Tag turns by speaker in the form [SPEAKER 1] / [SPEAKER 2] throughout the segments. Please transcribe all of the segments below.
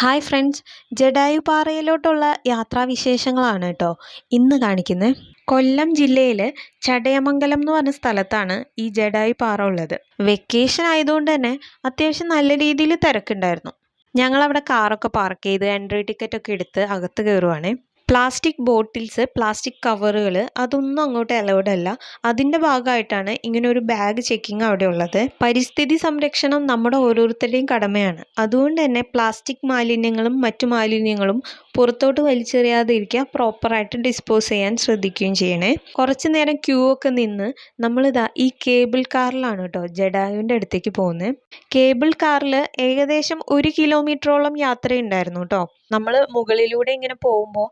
[SPEAKER 1] Hi friends Jatayu പാറയിലോട്ടുള്ള യാത്രാവിശേഷങ്ങളാണ് കേട്ടോ ഇന്ന് കാണിക്കുന്നത് കൊല്ലം ജില്ലയിൽ ചടയമംഗലം എന്ന് പറഞ്ഞ സ്ഥലത്താണ് ഈ ജഡായു പാറ ഉള്ളത്. വെക്കേഷൻ ആയതുകൊണ്ട് തന്നെ അത്യാവശ്യം നല്ല രീതിയിൽ തിരക്കുണ്ടായിരുന്നു. ഞങ്ങളവിടെ കാറൊക്കെ പാർക്ക് ചെയ്ത് എൻട്രി ടിക്കറ്റ് ഒക്കെ എടുത്ത് അകത്ത് കയറുവാണ് പ്ലാസ്റ്റിക് ബോട്ടിൽസ് പ്ലാസ്റ്റിക് കവറുകൾ അതൊന്നും അങ്ങോട്ട് അലൗഡ് അല്ല. അതിന്റെ ഭാഗമായിട്ടാണ് ഇങ്ങനെ ഒരു ബാഗ് ചെക്കിംഗ് അവിടെ ഉള്ളത്. പരിസ്ഥിതി സംരക്ഷണം നമ്മുടെ ഓരോരുത്തരുടെയും കടമയാണ്. അതുകൊണ്ട് തന്നെ പ്ലാസ്റ്റിക് മാലിന്യങ്ങളും മറ്റു മാലിന്യങ്ങളും പുറത്തോട്ട് വലിച്ചെറിയാതെ ഇരിക്കുക പ്രോപ്പറായിട്ട് ഡിസ്പോസ് ചെയ്യാൻ ശ്രദ്ധിക്കുകയും ചെയ്യണേ. കുറച്ച് നേരം ക്യൂ ഒക്കെ നിന്ന് നമ്മളിതാ ഈ കേബിൾ കാറിലാണ് കേട്ടോ ജഡായുവിന്റെ അടുത്തേക്ക് പോകുന്നത് കേബിൾ കാറിൽ ഏകദേശം ഒരു കിലോമീറ്ററോളം യാത്രയുണ്ടായിരുന്നു കേട്ടോ നമ്മൾ മുകളിലൂടെ ഇങ്ങനെ പോകുമ്പോൾ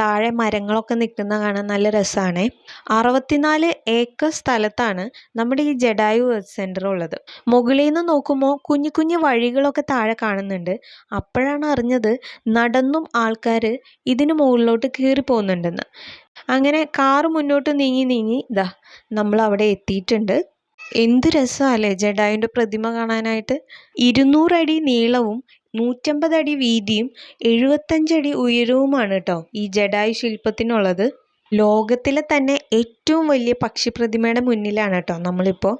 [SPEAKER 1] താഴെ മരങ്ങളൊക്കെ നിൽക്കുന്ന കാണാൻ നല്ല രസമാണ് അറുപത്തിനാല് ഏക്കർ സ്ഥലത്താണ് നമ്മുടെ ഈ ജഡായു എർത്ത് സെന്റർ ഉള്ളത്. മുകളിൽ നിന്ന് നോക്കുമ്പോൾ കുഞ്ഞു കുഞ്ഞു വഴികളൊക്കെ താഴെ കാണുന്നുണ്ട്. അപ്പോഴാണ് അറിഞ്ഞത് നടന്നും ആൾക്കാർ ഇതിന് മുകളിലോട്ട് കയറി പോകുന്നുണ്ടെന്ന്. അങ്ങനെ കാറ് മുന്നോട്ട് നീങ്ങി നീങ്ങി ഇതാ നമ്മൾ അവിടെ എത്തിയിട്ടുണ്ട്. എന്ത് രസമല്ലേ ജഡായുവിന്റെ പ്രതിമ കാണാനായിട്ട്. ഇരുന്നൂറടി നീളവും നൂറ്റമ്പത് അടി വീതിയും എഴുപത്തഞ്ചടി ഉയരവുമാണ് കേട്ടോ ഈ ജഡായു ശില്പത്തിനുള്ളത്. ലോകത്തിലെ തന്നെ ഏറ്റവും വലിയ പക്ഷി പ്രതിമയുടെ മുന്നിലാണ് കേട്ടോ നമ്മളിപ്പോൾ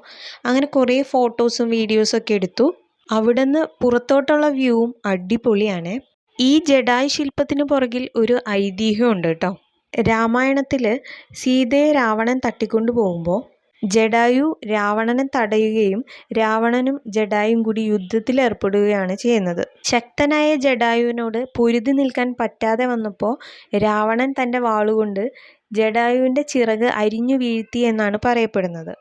[SPEAKER 1] അങ്ങനെ കുറേ ഫോട്ടോസും വീഡിയോസും ഒക്കെ എടുത്തു. അവിടെ നിന്ന് പുറത്തോട്ടുള്ള വ്യൂവും അടിപൊളിയാണ്. ഈ ജഡായു ശില്പത്തിന് പുറകിൽ ഒരു ഐതിഹ്യമുണ്ട് കേട്ടോ രാമായണത്തിൽ സീതയെ രാവണൻ തട്ടിക്കൊണ്ടു പോകുമ്പോൾ ജഡായു രാവണനെ തടയുകയും രാവണനും ജഡായും കൂടി യുദ്ധത്തിലേർപ്പെടുകയാണ് ചെയ്യുന്നത്. ശക്തനായ ജഡായുവിനോട് പൊരുതി നിൽക്കാൻ പറ്റാതെ വന്നപ്പോൾ രാവണൻ തന്റെ വാളുകൊണ്ട് ജഡായുവിന്റെ ചിറക് അരിഞ്ഞു വീഴ്ത്തി എന്നാണ് പറയപ്പെടുന്നത്.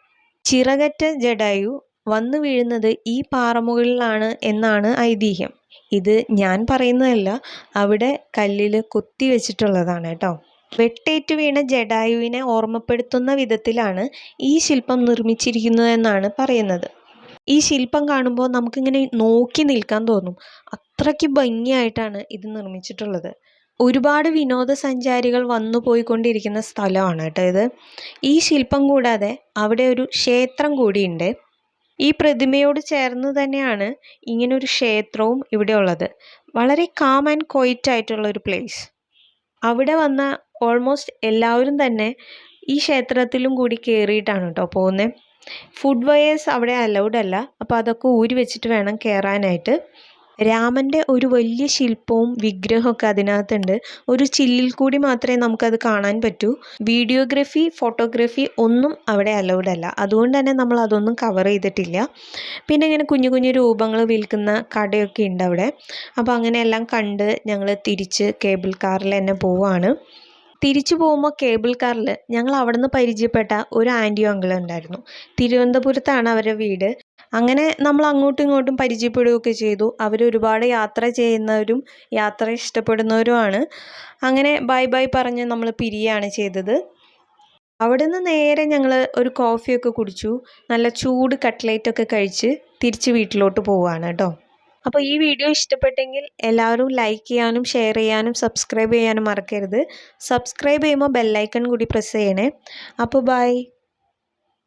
[SPEAKER 1] ചിറകറ്റ ജഡായു വന്നു വീഴുന്നത് ഈ പാറമുകളിലാണ് എന്നാണ് ഐതിഹ്യം. ഇത് ഞാൻ പറയുന്നതല്ല അവിടെ കല്ലിൽ കൊത്തി വെച്ചിട്ടുള്ളതാണ് കേട്ടോ. വെട്ടേറ്റു വീണ ജഡായുവിനെ ഓർമ്മപ്പെടുത്തുന്ന വിധത്തിലാണ് ഈ ശില്പം നിർമ്മിച്ചിരിക്കുന്നതെന്നാണ് പറയുന്നത്. ഈ ശില്പം കാണുമ്പോൾ നമുക്കിങ്ങനെ നോക്കി നിൽക്കാൻ തോന്നും. അത്രയ്ക്ക് ഭംഗിയായിട്ടാണ് ഇത് നിർമ്മിച്ചിട്ടുള്ളത്. ഒരുപാട് വിനോദസഞ്ചാരികൾ വന്നു പോയിക്കൊണ്ടിരിക്കുന്ന സ്ഥലമാണ് കേട്ടോ ഇത്. ഈ ശില്പം കൂടാതെ അവിടെ ഒരു ക്ഷേത്രം കൂടിയുണ്ട്. ഈ പ്രതിമയോട് ചേർന്ന് തന്നെയാണ് ഇങ്ങനൊരു ക്ഷേത്രവും ഇവിടെ ഉള്ളത്. വളരെ കാം ആൻഡ് ക്വൈറ്റ് ആയിട്ടുള്ള ഒരു പ്ലേസ് അവിടെ വന്ന ഓൾമോസ്റ്റ് എല്ലാവരും തന്നെ ഈ ക്ഷേത്രത്തിലും കൂടി കയറിയിട്ടാണ് കേട്ടോ പോകുന്നത് ഫുഡ് വയേഴ്സ് അവിടെ അലൗഡ് അല്ല. അപ്പോൾ അതൊക്കെ ഊരി വെച്ചിട്ട് വേണം കയറാനായിട്ട് രാമന്റെ ഒരു വലിയ ശില്പവും വിഗ്രഹമൊക്കെ അതിനകത്തുണ്ട്. ഒരു ചില്ലിൽ കൂടി മാത്രമേ നമുക്കത് കാണാൻ പറ്റൂ. വീഡിയോഗ്രഫി ഫോട്ടോഗ്രഫി ഒന്നും അവിടെ അലൗഡ് അല്ല. അതുകൊണ്ട് തന്നെ നമ്മൾ അതൊന്നും കവർ ചെയ്തിട്ടില്ല. പിന്നെ ഇങ്ങനെ കുഞ്ഞു കുഞ്ഞു രൂപങ്ങൾ വിൽക്കുന്ന കടയൊക്കെ ഉണ്ട് അവിടെ. അപ്പോൾ അങ്ങനെയെല്ലാം കണ്ട് ഞങ്ങൾ തിരിച്ച് കേബിൾ കാറിൽ തന്നെ പോവാണ്. തിരിച്ചു പോകുമ്പോൾ കേബിൾ കാറിൽ ഞങ്ങൾ അവിടെ നിന്ന് പരിചയപ്പെട്ട ഒരു ആന്റിയും അങ്കിളും ഉണ്ടായിരുന്നു. തിരുവനന്തപുരത്താണ് അവരുടെ വീട്. അങ്ങനെ നമ്മൾ അങ്ങോട്ടും ഇങ്ങോട്ടും പരിചയപ്പെടുകയൊക്കെ ചെയ്തു. അവർ ഒരുപാട് യാത്ര ചെയ്യുന്നവരും യാത്ര ഇഷ്ടപ്പെടുന്നവരുമാണ് അങ്ങനെ ബൈ ബൈ പറഞ്ഞ് നമ്മൾ പിരിയാണ് ചെയ്തത്. അവിടെ നിന്ന് നേരെ ഞങ്ങൾ ഒരു കോഫിയൊക്കെ കുടിച്ചു. നല്ല ചൂട് കട്ട്ലേറ്റൊക്കെ കഴിച്ച് തിരിച്ച് വീട്ടിലോട്ട് പോവുകയാണ് കേട്ടോ. അപ്പോൾ ഈ വീഡിയോ ഇഷ്ടപ്പെട്ടെങ്കിൽ എല്ലാവരും ലൈക്ക് ചെയ്യാനും ഷെയർ ചെയ്യാനും സബ്സ്ക്രൈബ് ചെയ്യാനും മറക്കരുത്. സബ്സ്ക്രൈബ് ചെയ്യുമ്പോൾ ബെല്ലൈക്കൺ കൂടി പ്രസ് ചെയ്യണേ. അപ്പോൾ ബൈ